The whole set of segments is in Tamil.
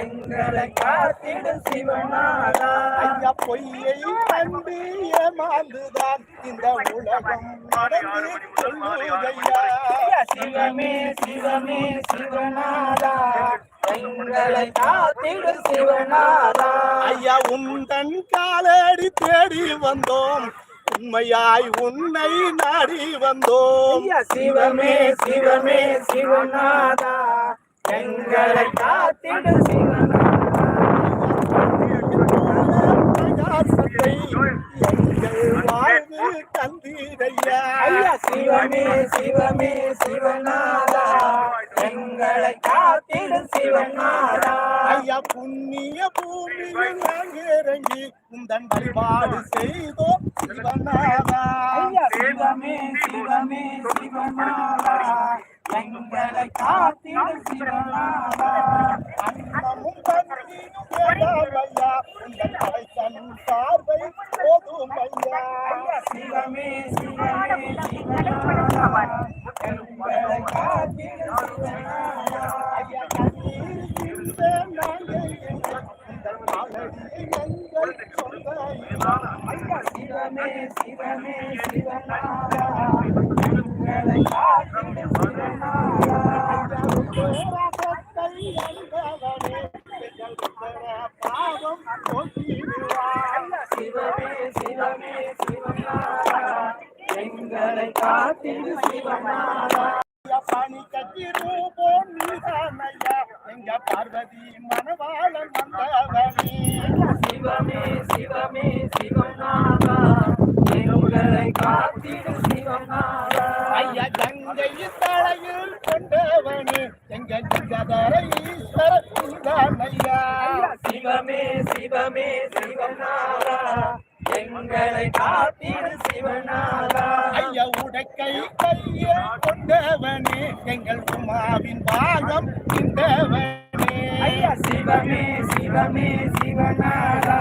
எங்களை காத்திடு சிவனாரா ஐயா பொய்யை கண்டு ஏமாந்துதான் இந்த உலகம் நடந்து சொல்லுதையா சிவமே சிவமே சிவனாரா எங்களை காத்திடு சிவனாரா ஐயா உந்தன் காலடி தேடி வந்தோம். உண்மையாய் உன்னை நாடி வந்தோம். சிவமே சிவமே சிவனாரா எங்களை காத்திடு சிவனாரா ஐயா சிவமே சிவமே சிவனாரா எங்களை காத்திடு சிவனாரா ஐயா புண்ணிய பூமியில் இறங்கி உந்தன் வழிபாடு செய்தோம் சிவநாதா. ஐயா சிவமே சிவமே சிவனாரா எங்களை காத்திடு சிவனாரா அன்னமும் பார்வை போதும் ஐயா சிவமே சிவமே சிவனாரா எங்களை காத்திடு சிவனாரா ஐயா கண்ணீர் நாங்கள் உங்கள் காலடியை எங்கள் சொந்த ஐயா சிவமே சிவமே சிவனாரா எங்களை காத்திடு சிவனாரா போராட்டத்தை அன்பவனே எங்கள் பாவம் போக்கிடுவார் சிவமே சிவமே சிவனாரா எங்களை காத்திடு சிவனாரா பணி கட்டி ரூபம் நீதான் ஐயா எங்க பார்வதி மணவாளன் வந்தவனே. சிவமே சிவமே சிவனாரா எங்களை காத்திடு சிவனாரா ஐயா கங்கை தலையில் கொண்டவனே. எங்க கங்கதர ஈஸ்வர சிவமே சிவமே சிவனாரா எங்களை காத்திடு சிவனாரா ஐயா உடக்கை கையை கொண்டவனே எங்கள் உமாவின் பாகம் இந்தவனே ஐயா சிவமே சிவமே சிவனாரா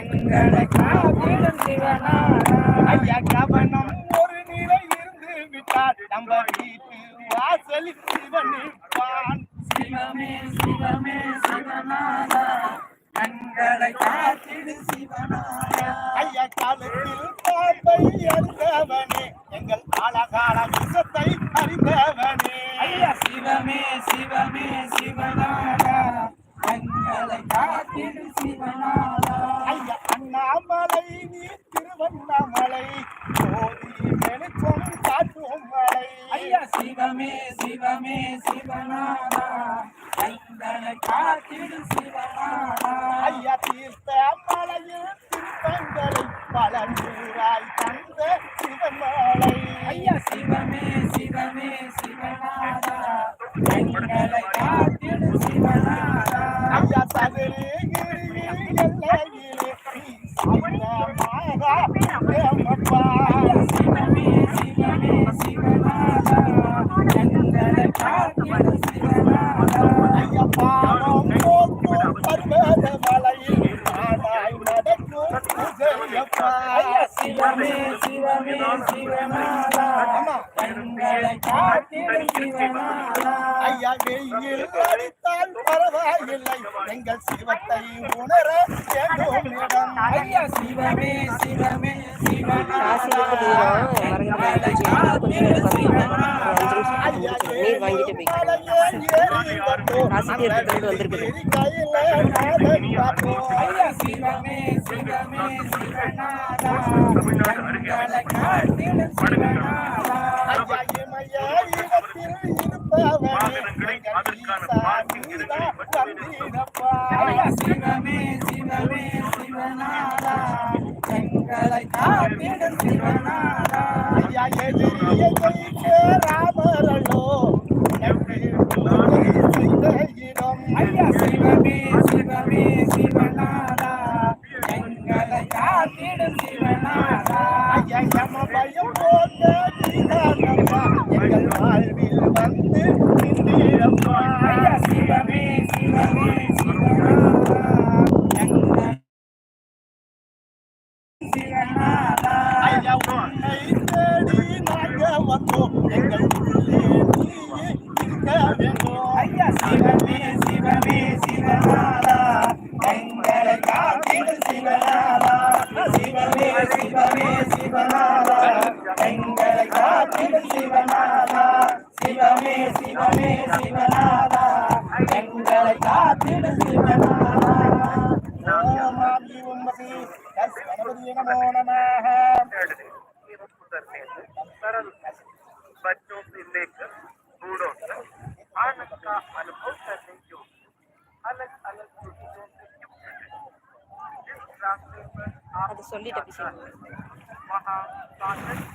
எங்களை காத்திடு சிவனாரா ஐயா கவனம் ஒரு நிலை இருந்து விட்டால் நம்ம வீட்டு வாசலில் சிவன் நிற்பான் சிவமே சிவமே சிவனாரா எங்களை காத்திடு காலத்தில் கையில் எடுத்தவனே எங்கள் அழகான விஷத்தை அறிந்தவனே. ஐயா சிவமே சிவமே சிவனாரா எங்களை காத்திடு சிவனாரா ஐயா அண்ணாமலை நீ திருவண்ணாமலை ஜோதியின் வெளிச்சம் காட்டும் மலை. ஐயா சிவமே சிவமே சிவனாரா எங்களை காத்திடு சிவனாரா ஐயா தீர்த்த மலையில் திருப்பங்களை பல நீராய் ஐயா சிவமே சிவமே சிவ நீர் வாங்கிட்டு போய்க்கிறேன் ராசி தீர்த்தத்திலிருந்து வந்திருக்குது சிவமே சிவமே சிவநாதா எங்களை காத்திடும் சிவநாதா எதிரியை ஜெயிக்க ராமரலோ ஐயா சிவமே சிவமே சிவநாதா எங்களை காத்திடும் சிவநாதா ஐயா யம பயம் போட்ட வந்து நமோ நமாக बच्चों से लेकर बूढ़ों तक आनंद का अनुभव करने योग्य अलग अलग खुशियों से युक्त जिस रास्ते पर आप वहाँ साधन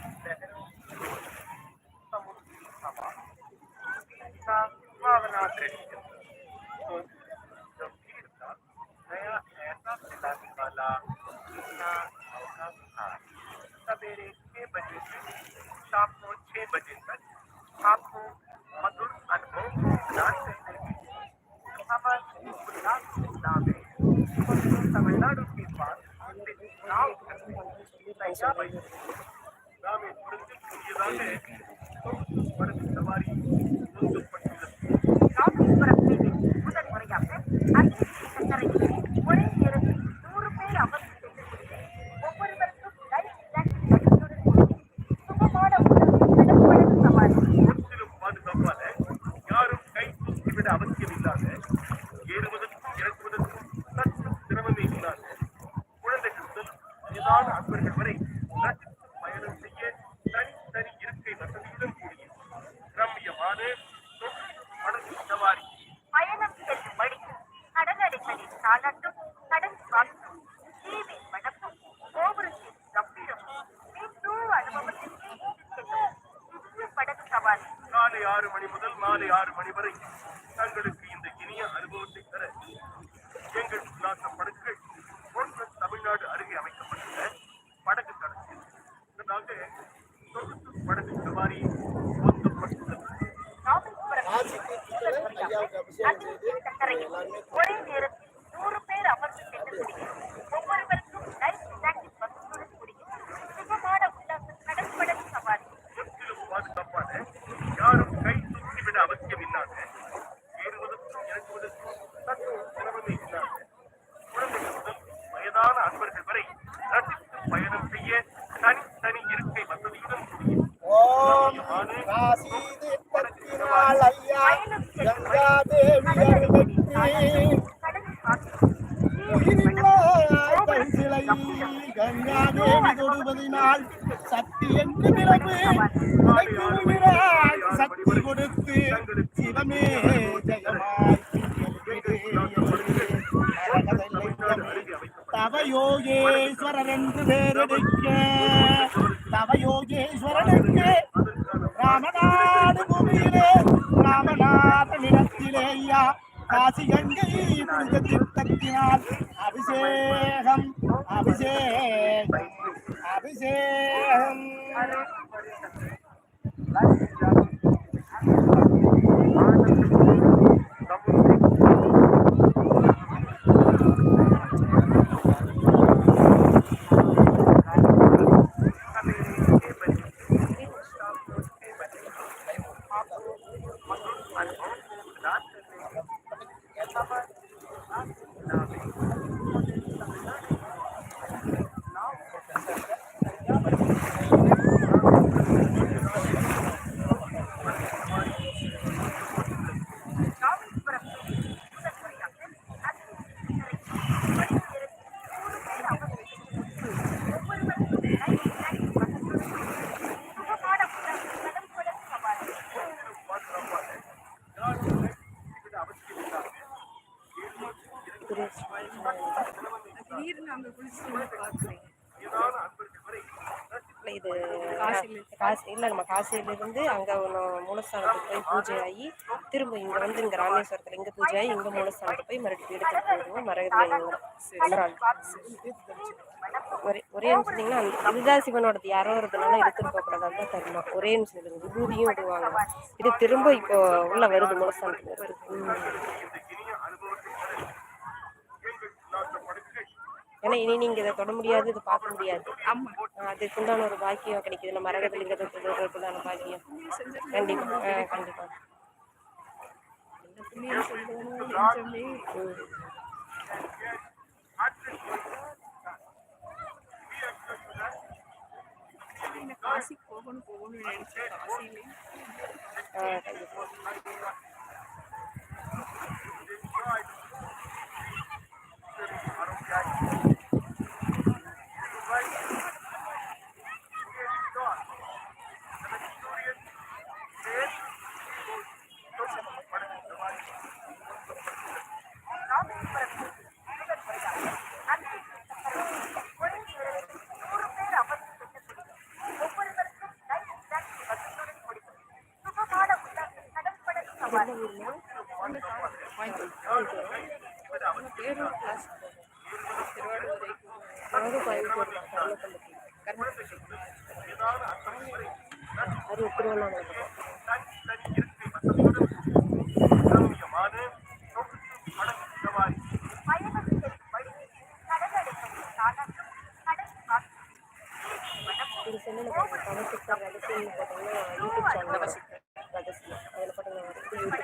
पैसे देंगे தாளாட்டும் கடல் வாசம் தீவை மணப்பும் கோபுரத்தின் கம்பீரமும் மீட்டூ அனுபவத்தில் செல்லும். புதிய படகு சவாரி. காலை ஆறு மணி முதல் மாலை ஆறு மணி வரை. রাশি காசி கங்கை புனித தீர்த்தத்தினால் அபிஷேகம் அபிஷேகம் அபிஷேகம். இல்லை இது காசி இல்லை நம்ம காசியிலிருந்து அங்கே ஒண்ணு மூலஸ்தானத்துக்கு போய் பூஜை ஆகி திரும்ப இங்க வந்து இங்க ராமேஸ்வரத்துல இங்க பூஜை ஆகி இங்கே மூலஸ்தானத்துக்கு போய் மறுபடியும் எடுத்துட்டு போயிடுவோம் மரகதில ஒரே ஒரே நிமிஷம் இருந்தீங்கன்னா அந்த- இதுதான் சிவனோடது யாரோ ஒருத்தனால எடுத்துட்டு போக கூடாது அதுதான் தரணும். ஒரே நிமிஷம் இருங்க. விபூதியும் விடுவாங்க. இது திரும்ப இப்போ உள்ள வருது மூலஸ்தானத்துக்கு ஏன்னா இனி நீங்க இதை தொட முடியாது இதை பார்க்க முடியாது. ஆமா. அதுக்கு உண்டான ஒரு பாக்கியம் கிடைக்குது. நம்ம மரகதலிங்கத்தை தொடுறதுக்கு உண்டான பாக்கியம் கண்டிப்பா. கண்டிப்பா. காசிக்கு போகணும் போகணும்னு நினைச்சேன் காசியிலே. கண்டிப்பா.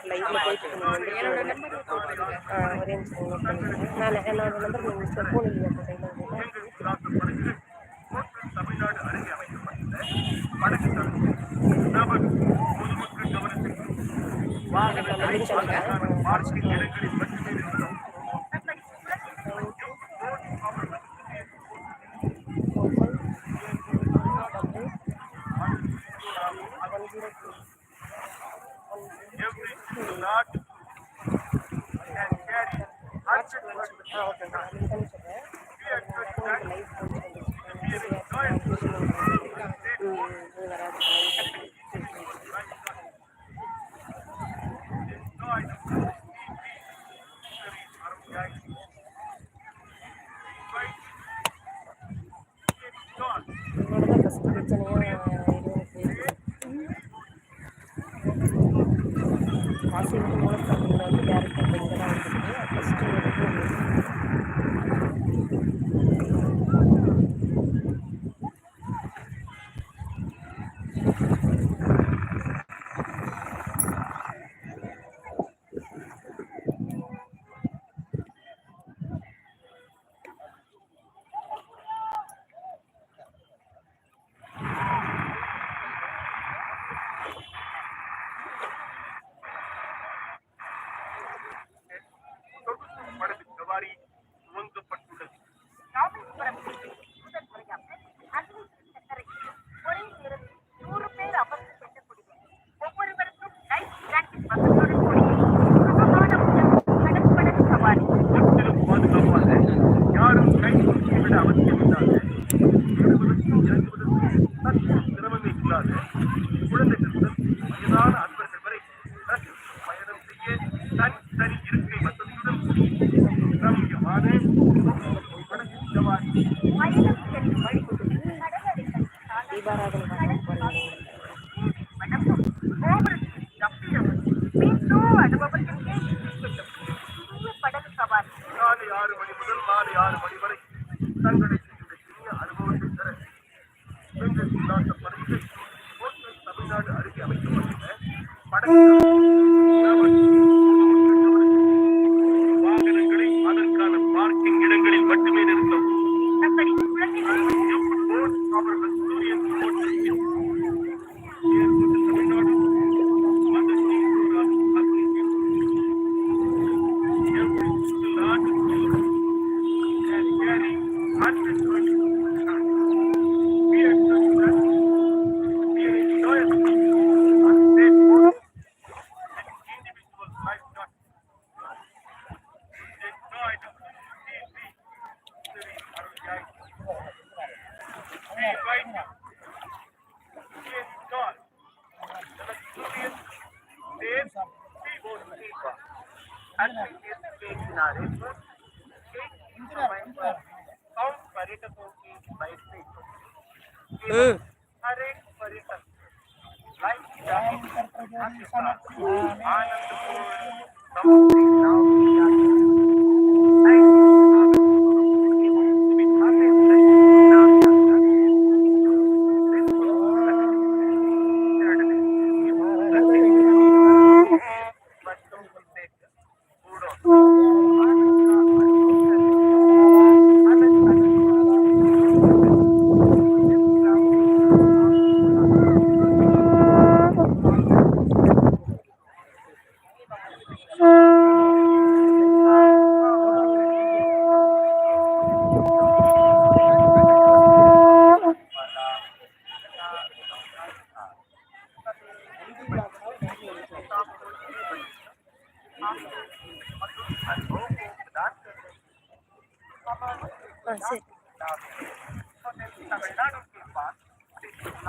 லைவ்ல போயிட்டு ஒரே நிமிஷம் நான் என்னோட நம்பர் நீங்கள் ஃபோன் போட்டீங்கன்னா அனுபவத்திற்கே செல்லும்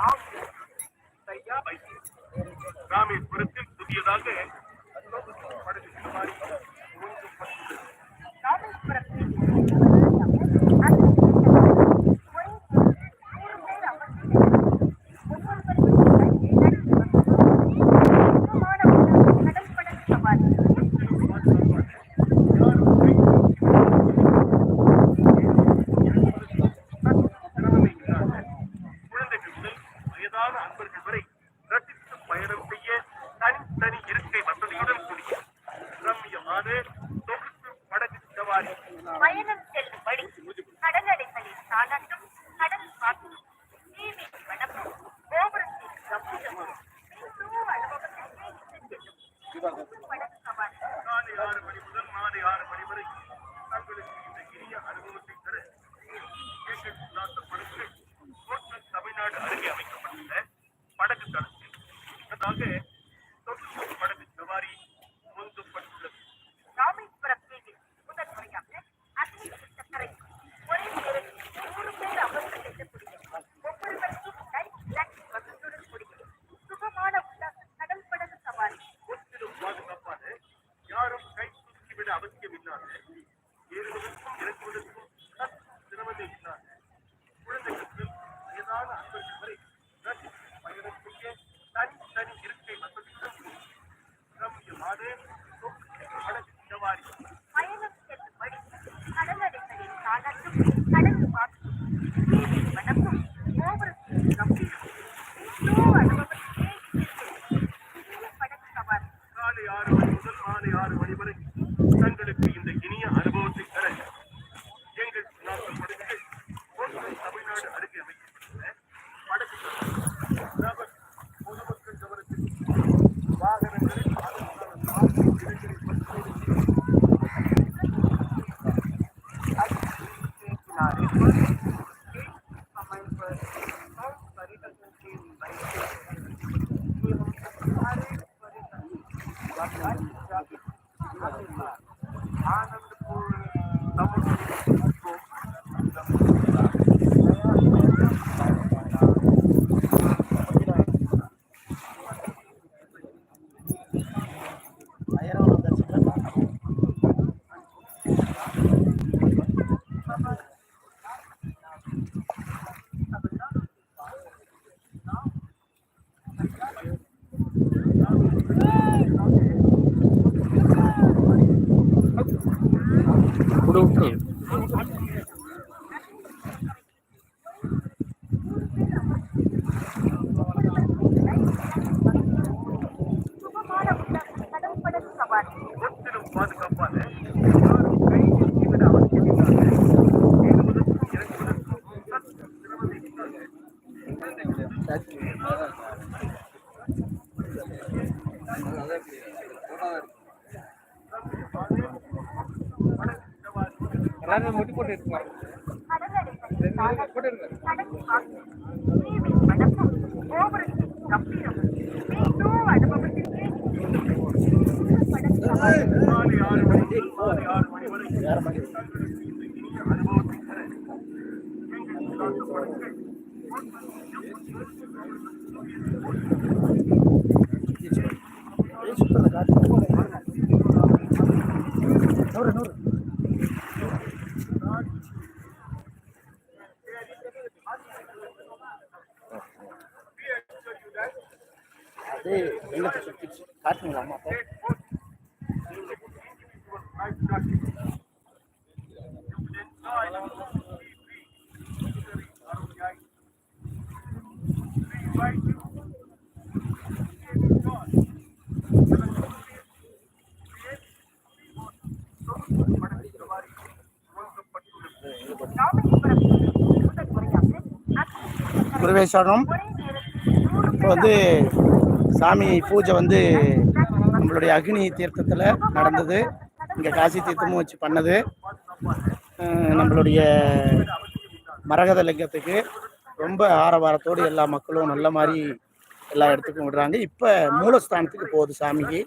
நாம் செய்ய நாம் இப்பிடத்தில் புதியதாக எல்லாரும் முட்டி போட்டு எடுத்துக்கலாம் குருவேஸ்வரம் இப்போ வந்து சாமி பூஜை வந்து நம்மளுடைய அக்னி தீர்த்தத்தில் நடந்தது. இங்கே காசி தீர்த்தமும் வச்சு பண்ணது. நம்மளுடைய மரகத லிங்கத்துக்கு ரொம்ப ஆரவாரத்தோடு எல்லா மக்களும் நல்ல மாதிரி எல்லா இடத்துக்கும் விடுறாங்க. இப்போ மூலஸ்தானத்துக்கு போகுது சாமிக்கு.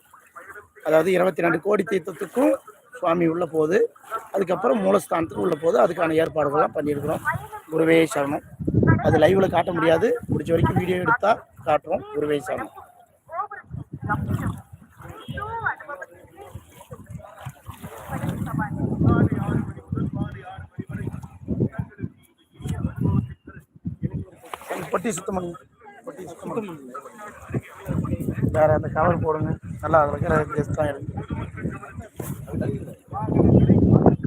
அதாவது இருபத்தி ரெண்டு கோடி தீர்த்தத்துக்கும் சுவாமி உள்ள போகுது. அதுக்கப்புறம் மூலஸ்தானத்துக்கு உள்ள போகுது. அதுக்கான ஏற்பாடுகள்லாம் பண்ணியிருக்கிறோம். குருவே சரணம். அது லைவில் காட்ட முடியாது. முடிஞ்ச வரைக்கும் வீடியோ எடுத்தால் காட்டுறோம். குருவே சரணம். பட்டி சுத்தம் பண்ணுங்க பொட்டி சுத்தம் பண்ணுங்க வேற அந்த கவர் போடுங்க. நல்லா அதில் இருக்கிற கெஸ்ட் தான் இருக்கு